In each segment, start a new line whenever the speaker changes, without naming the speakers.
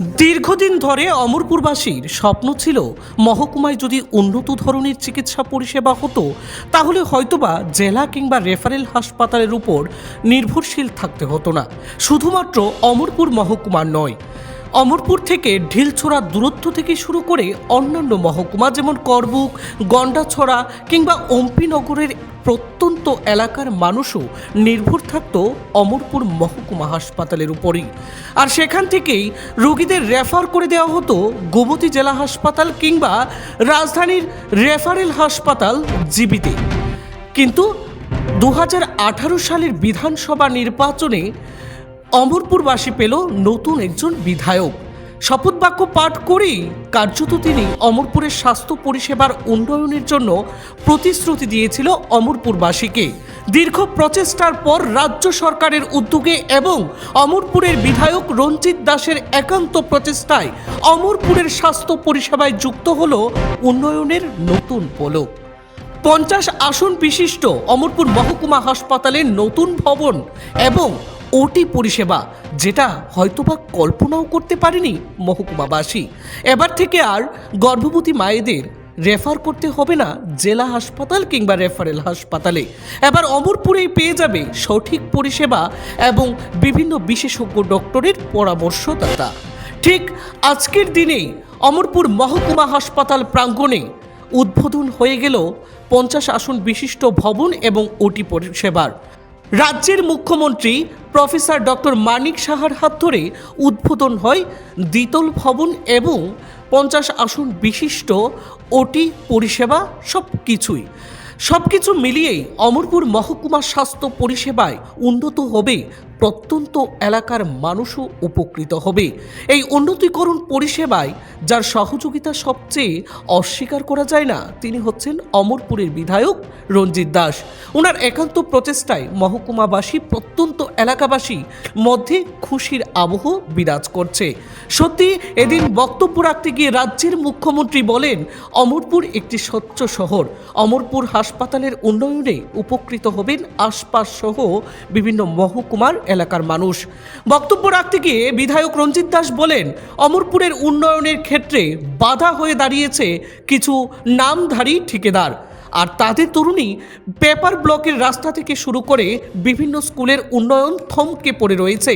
দীর্ঘদিন ধরে অমরপুরবাসীর স্বপ্ন ছিল, মহকুমায় যদি উন্নত ধরনের চিকিৎসা পরিষেবা হতো, তাহলে হয়তোবা জেলা কিংবা রেফারেল হাসপাতালের উপর নির্ভরশীল থাকতে হতো না। শুধুমাত্র অমরপুর মহকুমার নয় অমরপুর থেকে ঢিলছোড়া দূরত্ব থেকে শুরু করে অন্যান্য মহকুমা যেমন করবুক, গন্ডাছড়া কিংবা অম্পিনগরের প্রত্যন্ত এলাকার মানুষও নির্ভর থাকত অমরপুর মহকুমা হাসপাতালের উপরই। আর সেখান থেকেই রোগীদের রেফার করে দেওয়া হতো গোমতী জেলা হাসপাতাল কিংবা রাজধানীর রেফারেল হাসপাতাল জিবিতে। কিন্তু দু হাজার আঠারো সালের বিধানসভা নির্বাচনে অমরপুরবাসী পেল নতুন একজন বিধায়ক। শপথ বাক্য পাঠ করেই কার্যত তিনি অমরপুরের স্বাস্থ্য পরিষেবার উন্নয়নের জন্য প্রতিশ্রুতি দিয়েছিল অমরপুরবাসীকে। দীর্ঘ প্রচেষ্টার পর রাজ্য সরকারের উদ্যোগে এবং অমরপুরের বিধায়ক রঞ্জিত দাসের একান্ত প্রচেষ্টায় অমরপুরের স্বাস্থ্য পরিষেবায় যুক্ত হল উন্নয়নের নতুন পলক পঞ্চাশ আসন বিশিষ্ট অমরপুর মহকুমা হাসপাতালের নতুন ভবন এবং ওটি পরিষেবা, যেটা হয়তোবা কল্পনাও করতে পারেনি মহকুমাবাসী। এবার থেকে আর গর্ভবতী মায়েদের রেফার করতে হবে না জেলা হাসপাতাল কিংবা রেফারেল হাসপাতালে। এবার অমরপুরেই পেয়ে যাবে সঠিক পরিষেবা এবং বিভিন্ন বিশেষজ্ঞ ডক্টরের পরামর্শদাতা। ঠিক আজকের দিনেই অমরপুর মহকুমা হাসপাতাল প্রাঙ্গণে উদ্বোধন হয়ে গেল পঞ্চাশ আসন বিশিষ্ট ভবন এবং ওটি পরিষেবার। রাজ্যের মুখ্যমন্ত্রী প্রফেসর ডক্টর মানিক সাহার হাত ধরে উদ্বোধন হয় দ্বিতল ভবন এবং পঞ্চাশ আসন বিশিষ্ট ওটি পরিষেবা সব কিছুই সব কিছু মিলিয়েই অমরপুর মহকুমা স্বাস্থ্য পরিষেবায় উন্নত হবে প্রত্যন্ত এলাকার মানুষও উপকৃত হবে। এই উন্নতিকরণ পরিষেবায়, যার সহযোগিতা সবচেয়ে অস্বীকার করা যায় না, তিনি হচ্ছেন অমরপুরের বিধায়ক রঞ্জিত দাস। ওনার একান্ত প্রচেষ্টায় মহকুমাবাসী প্রত্যন্ত এলাকাবাসী মধ্যে খুশির আবহ বিরাজ করছে। সত্যি, এদিন বক্তব্য রাখতে গিয়ে রাজ্যের মুখ্যমন্ত্রী বলেন, অমরপুর একটি স্বচ্ছ শহর। অমরপুর হাসপাতালের উন্নয়নে উপকৃত হবেন আশপাশ সহ বিভিন্ন মহকুমার এলাকার মানুষ। বক্তব্য রাখতে গিয়ে বিধায়ক রঞ্জিত দাস বলেন, অমরপুরের উন্নয়নের ক্ষেত্রে বাধা হয়ে দাঁড়িয়েছে কিছু নামধারী ঠিকাদার। আর তাদের তরুণী পেপার ব্লকের রাস্তা থেকে শুরু করে বিভিন্ন স্কুলের উন্নয়ন থমকে পড়ে রয়েছে।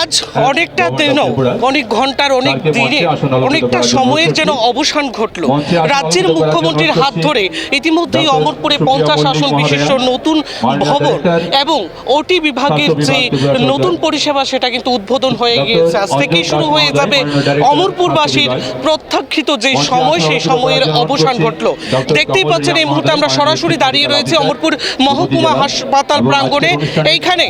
আজ অনেকটা দিন অনেক ঘণ্টার অনেক দিনে অনেকটা সময়ের যেন অবসান ঘটল। রাজ্যের মুখ্যমন্ত্রীর হাত ধরে ইতিমধ্যেই অমরপুরে পঞ্চাশ আসন বিশিষ্ট নতুন ভবন এবং ওটি বিভাগের যে নতুন পরিষেবা সেটা কিন্তু উদ্বোধন হয়ে গিয়েছে। আজ থেকেই শুরু হয়ে যাবে অমরপুরবাসীর প্রত্যাখ্যিত যে সময় সেই সময়ের অবসান ঘটল। দেখতেই পাচ্ছেন এই মুহূর্তে আমরা সরাসরি দাঁড়িয়ে রয়েছে অমরপুর মহকুমা হাসপাতাল প্রাঙ্গণে এইখানে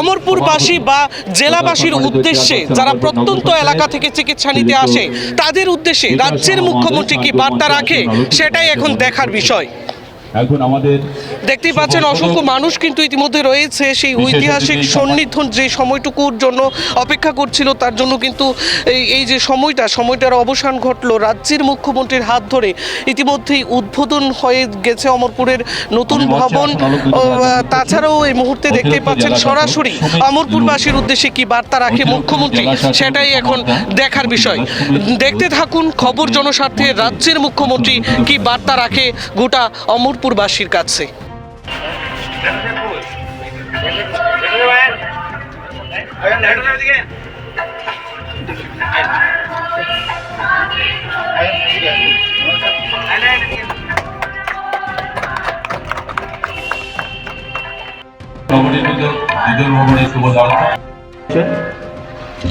অমরপুরবাসী বা জেলাবাসীর উদ্দেশ্যে যারা প্রত্যন্ত এলাকা থেকে চিকিৎসা নিতে আসে তাদের উদ্দেশ্যে রাজ্যের মুখ্যমন্ত্রী কি বার্তা রাখে? সেটাই এখন দেখার বিষয়।
এখন আমাদের
দেখতেই পাচ্ছেন অসংখ্য মানুষ কিন্তু ইতিমধ্যে রয়েছে সেই ঐতিহাসিক সন্নিধন যে সময়টুকুর জন্য অপেক্ষা করছিল তার জন্য কিন্তু এই যে সময়টা সময়টার অবসান ঘটলো রাজ্যের মুখ্যমন্ত্রীর হাত ধরে। ইতিমধ্যেই উদ্বোধন হয়ে গেছে অমরপুরের নতুন ভবন। তাছাড়াও এই মুহূর্তে দেখতেই পাচ্ছেন সরাসরি অমরপুরবাসীর উদ্দেশ্যে কি বার্তা রাখে মুখ্যমন্ত্রী? সেটাই এখন দেখার বিষয়। দেখতে থাকুন খবর জনস্বার্থে রাজ্যের মুখ্যমন্ত্রী কি বার্তা রাখে গোটা অমরপুরবাসীর কাছে।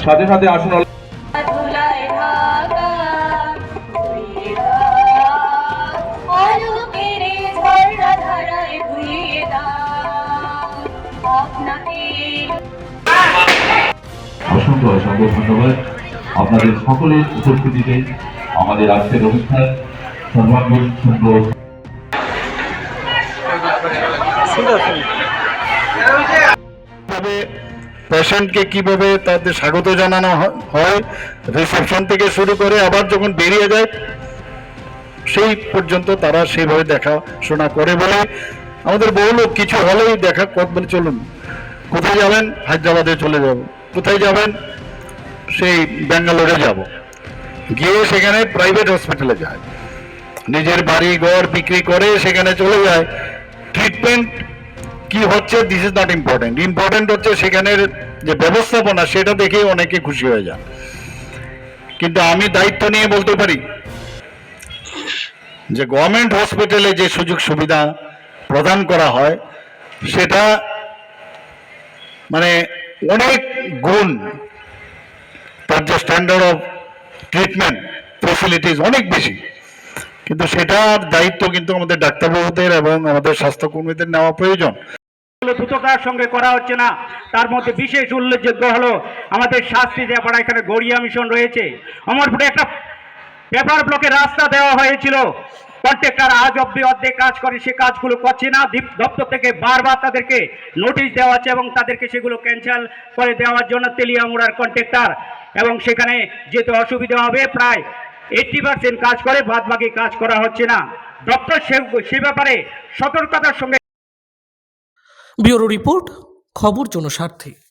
সাথে সাথে আসুন। অসংখ্য অসংখ্য ধন্যবাদ। আপনাদের সকলের উপস্থিতিতে আমাদের আজকের অনুষ্ঠান সর্বাঙ্গীন সুন্দর।
পেশেন্টকে কীভাবে তাদের স্বাগত জানানো হয়, রিসেপশন থেকে শুরু করে আবার যখন বেরিয়ে যায়, সেই পর্যন্ত তারা সেইভাবে দেখাশোনা করে বলে, আমাদের বহু লোক কিছু হলেই দেখা বলে চলুন, কোথায় যাবেন? হায়দ্রাবাদে চলে যাব। কোথায় যাবেন? সেই ব্যাঙ্গালোরে যাব। গিয়ে সেখানে প্রাইভেট হসপিটালে যায়। নিজের বাড়ি ঘর বিক্রি করে সেখানে চলে যায়। ট্রিটমেন্ট কি হচ্ছে? This is not important important হচ্ছে সেখানের যে ব্যবস্থাপনা, সেটা দেখেই অনেকে খুশি হয়ে যান। কিন্তু আমি দায়িত্ব নিয়ে বলতে পারি যে গভর্নমেন্ট হসপিটালে যে সুযোগ সুবিধা প্রদান করা হয়, সেটা মানে অনেক গুণ তার যে স্ট্যান্ডার্ড অফ ট্রিটমেন্ট ফেসিলিটিস অনেক বেশি। কিন্তু সেটার দায়িত্ব কিন্তু আমাদের ডাক্তারবাবুদের এবং আমাদের স্বাস্থ্যকর্মীদের নেওয়া প্রয়োজন।
দ্রুততার সঙ্গে করা হচ্ছে না। তার মধ্যে বিশেষ উল্লেখযোগ্য হলো আমাদের শাস্তি দেওয়া এখানে গড়িয়া মিশন রয়েছে। অমরপুরে একটা পেপার ব্লকে রাস্তা দেওয়া হয়েছিল। কন্ট্রাক্টর আজ অব্দি অর্ধেক কাজ করে, সে কাজগুলো করছে না। দীপ- দপ্তর থেকে বারবার তাদেরকে নোটিশ দেওয়া হচ্ছে এবং তাদেরকে সেগুলো ক্যান্সেল করে দেওয়ার জন্য তেলিয়ামুড়ার কন্ট্রাক্টর এবং সেখানে যেতে অসুবিধা হবে। প্রায় এইটটি পার্সেন্ট কাজ করে বাদ বাকি কাজ করা হচ্ছে না। দপ্তর সে সে ব্যাপারে সতর্কতার সঙ্গে
ব্যুরো রিপোর্ট, খবর জনস্বার্থে।